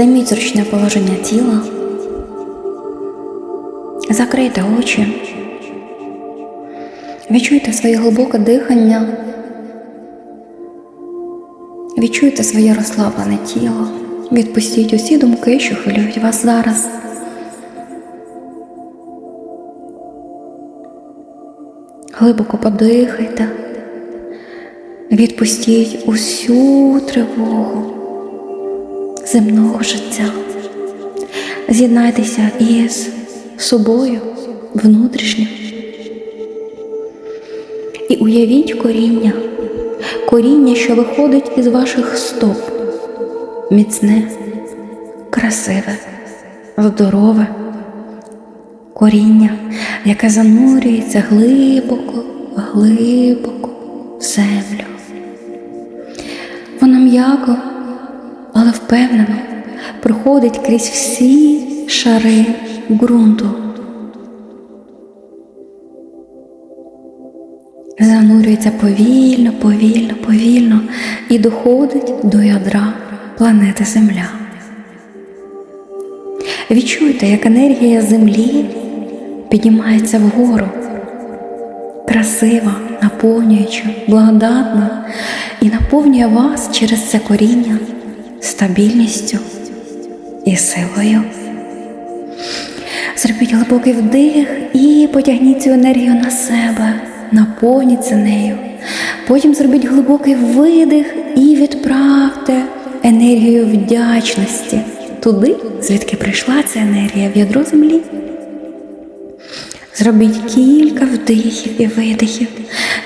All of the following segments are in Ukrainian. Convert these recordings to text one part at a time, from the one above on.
Займіть зручне положення тіла. Закрийте очі. Відчуйте своє глибоке дихання. Відчуйте своє розслаблене тіло. Відпустіть усі думки, що хвилюють вас зараз. Глибоко подихайте. Відпустіть усю тривогу земного життя. З'єднайтеся із собою внутрішньо. І уявіть коріння, коріння, що виходить із ваших стоп, міцне, красиве, здорове коріння, яке занурюється глибоко, глибоко в землю. Воно м'яко, але впевнено проходить крізь всі шари ґрунту. Занурюється повільно, повільно, повільно і доходить до ядра планети Земля. Відчуйте, як енергія Землі піднімається вгору, красива, наповнююча, благодатна і наповнює вас через це коріння стабільністю і силою. Зробіть глибокий вдих і потягніть цю енергію на себе, наповніться нею. Потім зробіть глибокий видих і відправте енергію вдячності туди, звідки прийшла ця енергія в ядро землі. Зробіть кілька вдихів і видихів.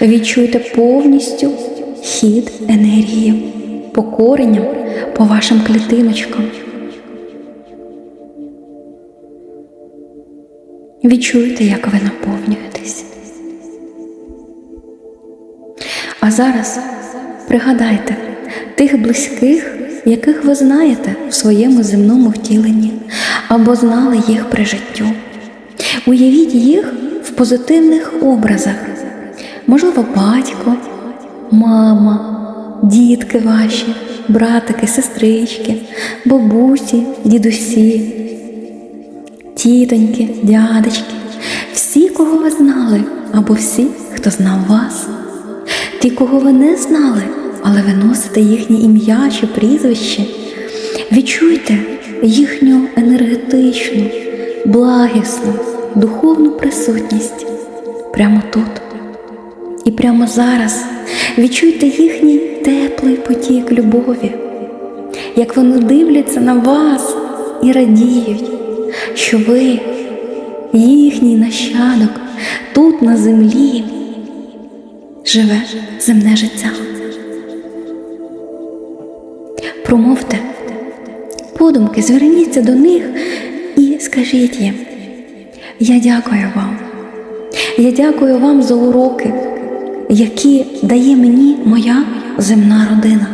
Відчуйте повністю хід енергії по коренням, по вашим клітиночкам. Відчуйте, як ви наповнюєтесь. А зараз пригадайте тих близьких, яких ви знаєте в своєму земному втіленні, або знали їх при життю. Уявіть їх в позитивних образах. Можливо, батько, мама, дітки ваші, братики, сестрички, бабусі, дідусі, тітоньки, дядечки, всі, кого ви знали, або всі, хто знав вас, ті, кого ви не знали, але ви носите їхнє ім'я чи прізвище. Відчуйте їхню енергетичну, благісну, духовну присутність прямо тут. І прямо зараз відчуйте їхній теплий потік любові, як вони дивляться на вас і радіють, що ви, їхній нащадок, тут на землі живе земне життя. Промовте, подумки, зверніться до них і скажіть їм, я дякую вам. Я дякую вам за уроки, які дає мені моя земна родина.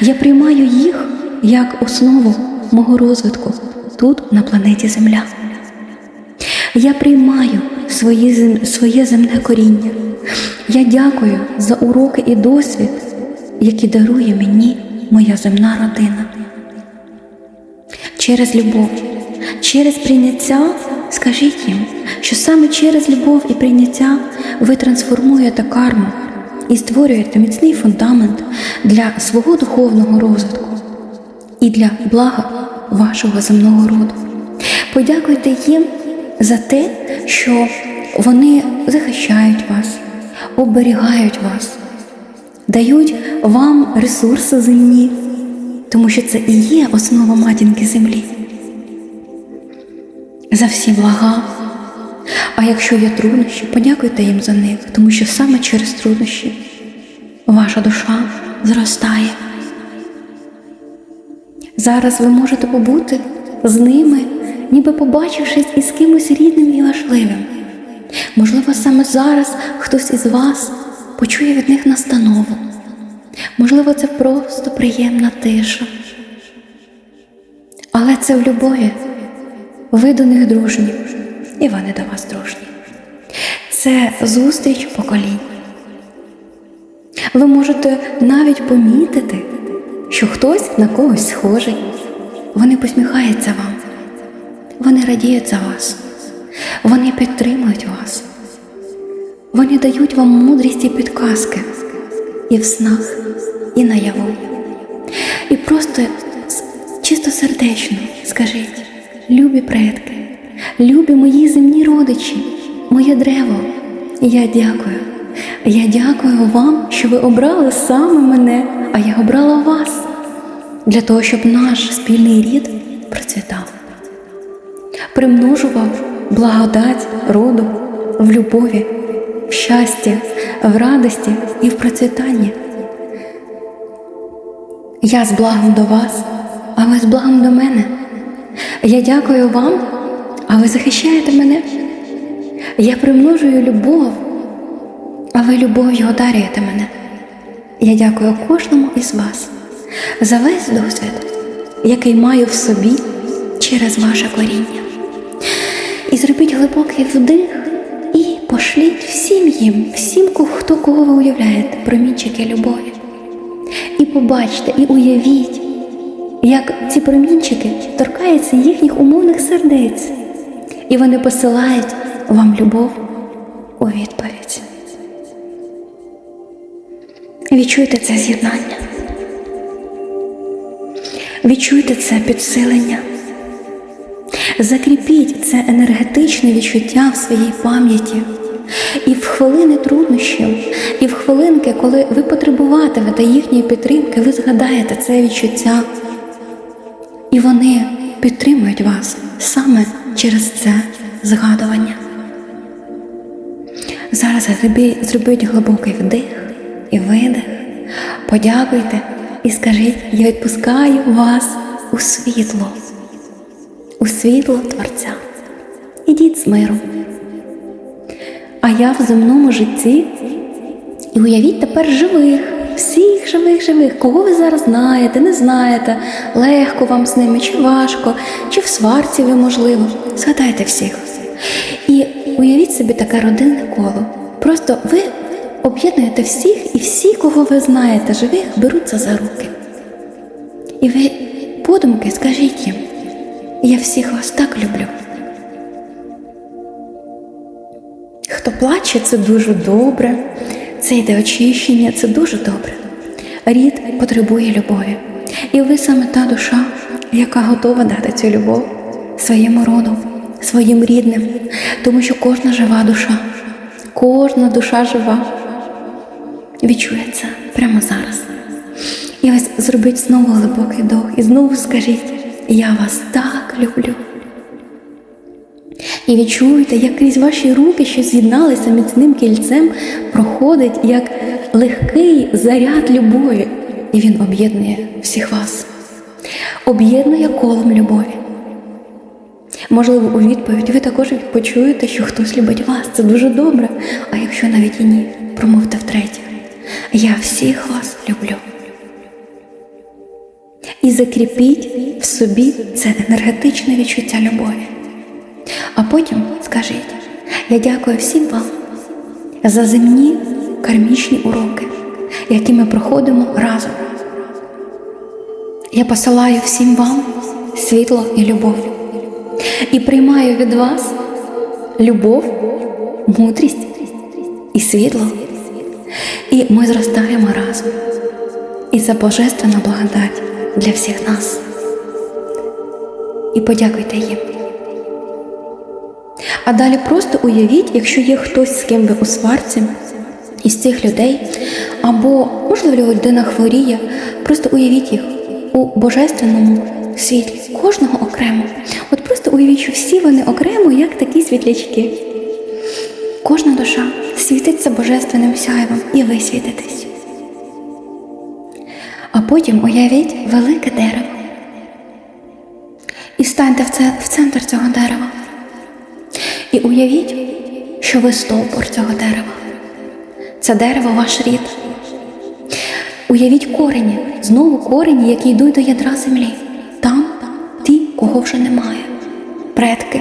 Я приймаю їх як основу мого розвитку тут, на планеті Земля. Я приймаю свої, своє земне коріння. Я дякую за уроки і досвід, які дарує мені моя земна родина. Через любов, через прийняття скажіть їм, що саме через любов і прийняття ви трансформуєте карму і створюєте міцний фундамент для свого духовного розвитку і для блага вашого земного роду. Подякуйте їм за те, що вони захищають вас, оберігають вас, дають вам ресурси земні, тому що це і є основа матінки землі. За всі блага. А якщо є труднощі, подякуйте їм за них, тому що саме через труднощі ваша душа зростає. Зараз ви можете побути з ними, ніби побачившись із кимось рідним і важливим. Можливо, саме зараз хтось із вас почує від них настанову. Можливо, це просто приємна тиша. Але це в любові. Ви до них дружні, і вони до вас дружні. Це зустріч поколінь. Ви можете навіть помітити, що хтось на когось схожий. вони посміхаються вам, вони радіють за вас, вони підтримують вас, вони дають вам мудрість і підказки і в снах, і наяву. І просто чисто сердечно скажіть, любі предки, любі мої земні родичі, моє древо, я дякую. Я дякую вам, що ви обрали саме мене, а я обрала вас для того, щоб наш спільний рід процвітав, примножував благодать роду в любові, в щасті, в радості і в процвітанні. Я з благом до вас, а ви з благом до мене. Я дякую вам, а ви захищаєте мене. Я примножую любов, а ви любов'ю одарюєте мене. Я дякую кожному із вас за весь досвід, який маю в собі через ваше коріння. І зробіть глибокий вдих і пошліть всім їм, всім, хто кого ви уявляєте, промінчики любові. І побачте, і уявіть, як ці промінчики торкаються їхніх умовних сердець, і вони посилають вам любов у відповідь. Відчуйте це з'єднання. Відчуйте це підсилення. Закріпіть це енергетичне відчуття в своїй пам'яті. І в хвилини труднощів, і в хвилинки, коли ви потребуватимете їхньої підтримки, ви згадаєте це відчуття. І вони підтримують вас саме через це згадування. Зараз зробіть, глибокий вдих і видих, подякуйте і скажіть: я відпускаю вас у світло, у світло Творця. Ідіть з миром. А я в земному житті. І уявіть тепер живих, всіх живих, живих, кого ви зараз знаєте, не знаєте, легко вам з ними, чи важко, чи в сварці ви, можливо. Згадайте всіх. І уявіть собі таке родинне коло. Просто ви об'єднуєте всіх, і всі, кого ви знаєте, живих, беруться за руки. І ви подумки скажіть їм, я всіх вас так люблю. Хто плаче, це дуже добре, це йде очищення, це дуже добре. Рід потребує любові. І ви саме та душа, яка готова дати цю любов своєму роду, своїм рідним, тому що кожна жива душа, кожна душа жива відчує це прямо зараз. І ось зробіть знову глибокий вдох і знову скажіть: Я вас так люблю. І відчуйте, як крізь ваші руки, що з'єдналися міцним кільцем, проходить як легкий заряд любові, і він об'єднує всіх вас, об'єднує колом любові. Можливо, у відповідь ви також почуєте, що хтось любить вас. Це дуже добре. А якщо навіть і ні, промовте втретє. Я всіх вас люблю. І закріпіть в собі це енергетичне відчуття любові. А потім скажіть: я дякую всім вам за земні кармічні уроки, які ми проходимо разом. Я посилаю всім вам світло і любов і приймаю від вас любов, мудрість і світло. І ми зростаємо разом. І це божественна благодать для всіх нас. І подякуйте їм. А далі просто уявіть, якщо є хтось, з ким ви у сварці, із цих людей, або, можливо, людина хворіє, просто уявіть їх у божественному світлі, кожного окремо. От просто уявіть, що всі вони окремо, як такі світлячки. Кожна душа світиться божественним сяйвом, і ви світитесь. А потім уявіть велике дерево. І станьте в, це, в центр цього дерева. І уявіть, що ви стовбур цього дерева. Це дерево ваш рід. Уявіть корені, знову корені, які йдуть до ядра землі. Там ті, кого вже немає. Предки,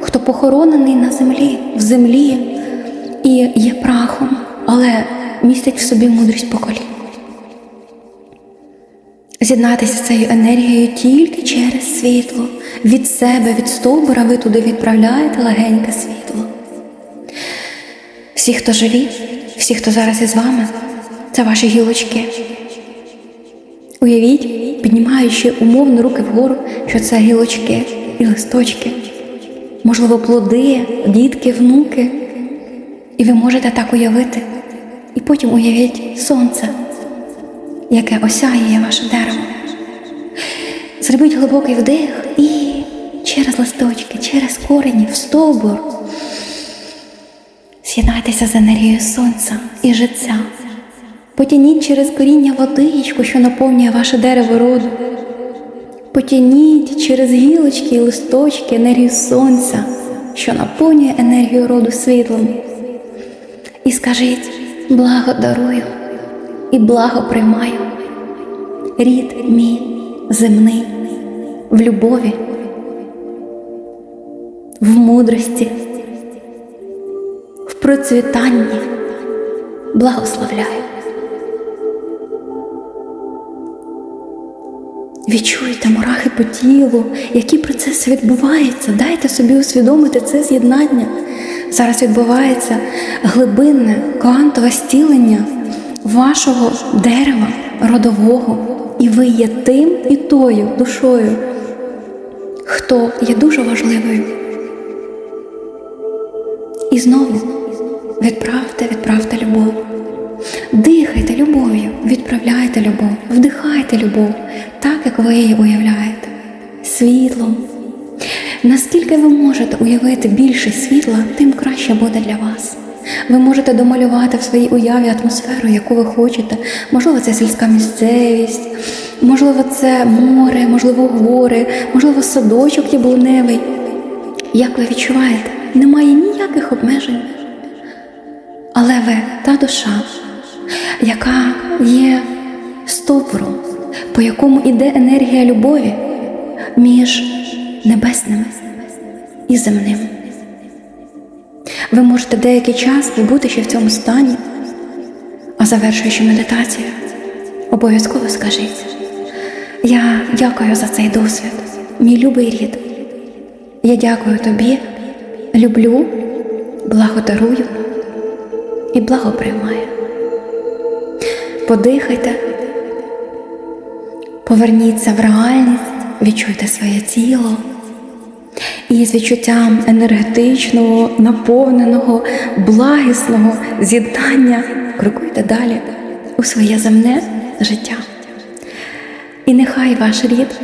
хто похоронений на землі, в землі і є прахом, але містять в собі мудрість поколінь. З'єднатися з цією енергією тільки через світло. Від себе, від стовбура ви туди відправляєте легеньке світло. Всі, хто живі, всі, хто зараз із вами, це ваші гілочки. Уявіть, піднімаючи умовно руки вгору, що це гілочки і листочки, можливо, плоди, дітки, внуки. І ви можете так уявити. І потім уявіть сонце, яке осяє ваше дерево. Зробіть глибокий вдих і через листочки, через корені, в стовбур. З'єднайтеся з енергією сонця і життя. Потяніть через коріння водичку, що наповнює ваше дерево роду. Потяніть через гілочки і листочки енергію сонця, що наповнює енергію роду світлом. І скажіть благо дарую і благо приймаю. Рід мій земний в любові, в мудрості, в процвітанні благословляю. Відчуйте мурахи по тілу, які процеси відбуваються. Дайте собі усвідомити це з'єднання. Зараз відбувається глибинне квантове стілення вашого дерева родового, і ви є тим і тою душою, хто є дуже важливою. І знову відправте, відправте любов. Дихайте любов'ю, відправляйте любов, вдихайте любов, так як ви її уявляєте, світлом. Наскільки ви можете уявити більше світла, тим краще буде для вас. Ви можете домалювати в своїй уяві атмосферу, яку ви хочете. Можливо, це сільська місцевість, можливо, це море, можливо, гори, можливо, садочок яблуневий. Як ви відчуваєте, немає ніяких обмежень. Але ви та душа, яка є стовпором, по якому іде енергія любові між небесним і земним. Ви можете деякий час побути ще в цьому стані, а завершуючи медитацію, обов'язково скажіть: Я дякую за цей досвід, мій любий рід. Я дякую тобі, люблю, благодарую і благоприймаю. Подихайте, поверніться в реальність, відчуйте своє тіло і з відчуттям енергетичного, наповненого, благісного з'єднання крокуйте далі у своє земне життя. І нехай ваш рід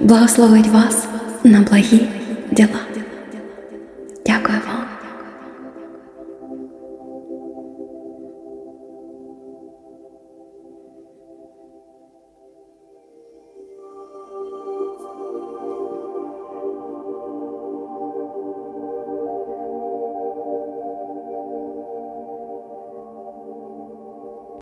благословить вас на благі діла.